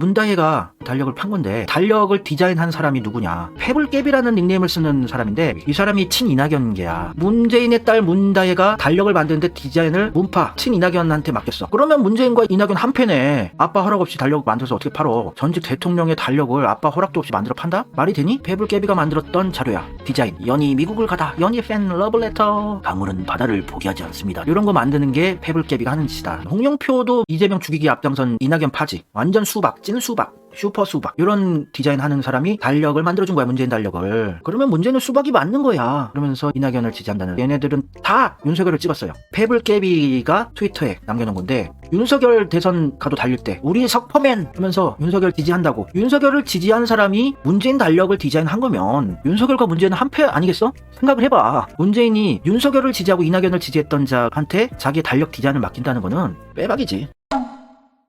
문다혜가 달력을 판 건데 달력을 디자인한 사람이 누구냐? 패블캡이라는 닉네임을 쓰는 사람인데 이 사람이 친이낙연계야. 문재인의 딸 문다혜가 달력을 만드는데 디자인을 문파 친이낙연한테 맡겼어. 그러면 문재인과 이낙연 한 패네. 아빠 허락 없이 달력 만들어서 어떻게 팔어? 전직 대통령의 달력을 아빠 허락도 없이 만들어 판다? 말이 되니? 패블캡이가 만들었던 자료야. 디자인. 연이 미국을 가다. 연이 팬 러블레터. 강물은 바다를 포기하지 않습니다. 이런 거 만드는 게 패블캡이가 하는 짓이다. 홍영표도 이재명 죽이기 앞장선 이낙연 파지. 완전 수박, 찐 수박. 슈퍼 수박. 이런 디자인 하는 사람이 달력을 만들어준 거야 문재인 달력을. 그러면 문재인은 수박이 맞는 거야. 그러면서 이낙연을 지지한다는. 얘네들은 다 윤석열을 찍었어요. 페블깨비가 트위터에 남겨놓은 건데 윤석열 대선 가도 달릴 때 우리 석퍼맨! 하면서 윤석열 지지한다고. 윤석열을 지지한 사람이 문재인 달력을 디자인한 거면 윤석열과 문재인은 한패 아니겠어? 생각을 해봐. 문재인이 윤석열을 지지하고 이낙연을 지지했던 자한테 자기 달력 디자인을 맡긴다는 거는 빼박이지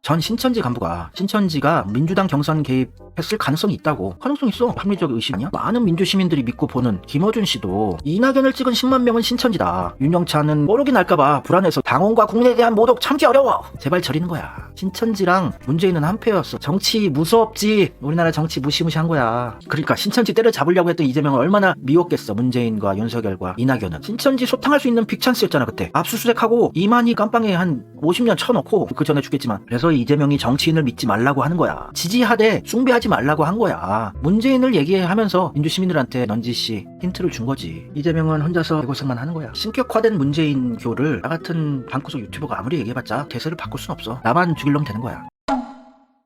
전 신천지 간부가 신천지가 민주당 경선 개입했을 가능성이 있다고 가능성 있어 합리적 의심이야? 많은 민주 시민들이 믿고 보는 김어준 씨도 이낙연을 찍은 10만 명은 신천지다. 윤영찬은 모르긴 할까봐 불안해서 당원과 국민에 대한 모독 참기 어려워. 제발 저리는 거야. 신천지랑 문재인은 한패였어. 정치 무섭지. 우리나라 정치 무시무시한 거야. 그러니까 신천지 때려잡으려고 했던 이재명을 얼마나 미웠겠어. 문재인과 윤석열과 이낙연은. 신천지 소탕할 수 있는 빅찬스였잖아 그때. 압수수색하고 이만희 깜빵에 한 50년 쳐놓고 그 전에 죽겠지만 그래서 이재명이 정치인을 믿지 말라고 하는 거야. 지지하되 숭배하지 말라고 한 거야. 문재인을 얘기하면서 민주시민들한테 넌지시 힌트를 준 거지. 이재명은 혼자서 고생만 하는 거야. 신격화된 문재인 교를 나 같은 방구석 유튜버가 아무리 얘기해봤자 대세를 바꿀 순 없어. 나만 죽일 놈 되는 거야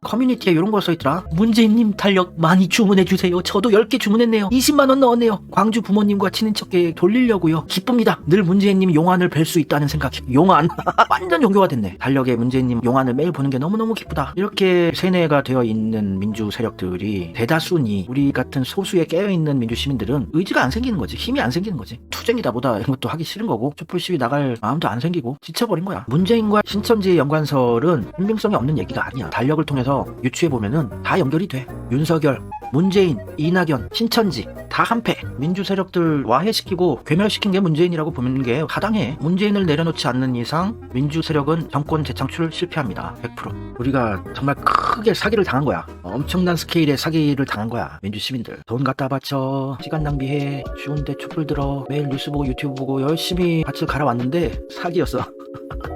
커뮤니티에 이런 거 써있더라. 문재인님 달력 많이 주문해주세요. 저도 10개 주문했네요. 20만원 넣었네요. 광주 부모님과 친인척께 돌리려고요. 기쁩니다. 늘 문재인님 용안을 뵐 수 있다는 생각이. 용안. 완전 종교가 됐네. 달력에 문재인님 용안을 매일 보는 게 너무너무 기쁘다. 이렇게 세뇌가 되어 있는 민주 세력들이 대다수니 우리 같은 소수에 깨어있는 민주 시민들은 의지가 안 생기는 거지. 힘이 안 생기는 거지. 투쟁이다 보다 이런 것도 하기 싫은 거고 촛불 시위 나갈 마음도 안 생기고 지쳐버린 거야. 문재인과 신천지의 연관설은 신빙성이 없는 얘기가 아니야. 달력을 통해서 유추해 보면은 다 연결이 돼. 윤석열, 문재인, 이낙연, 신천지 다 한패. 민주 세력들 와해시키고 괴멸시킨 게 문재인이라고 보는 게 가당해. 문재인을 내려놓지 않는 이상 민주 세력은 정권 재창출 실패합니다. 100%. 우리가 정말 크게 사기를 당한 거야. 엄청난 스케일의 사기를 당한 거야. 민주 시민들. 돈 갖다 바쳐. 시간 낭비해. 쉬운데 촛불 들어. 매일 뉴스 보고 유튜브 보고 열심히 밭을 갈아왔는데 사기였어.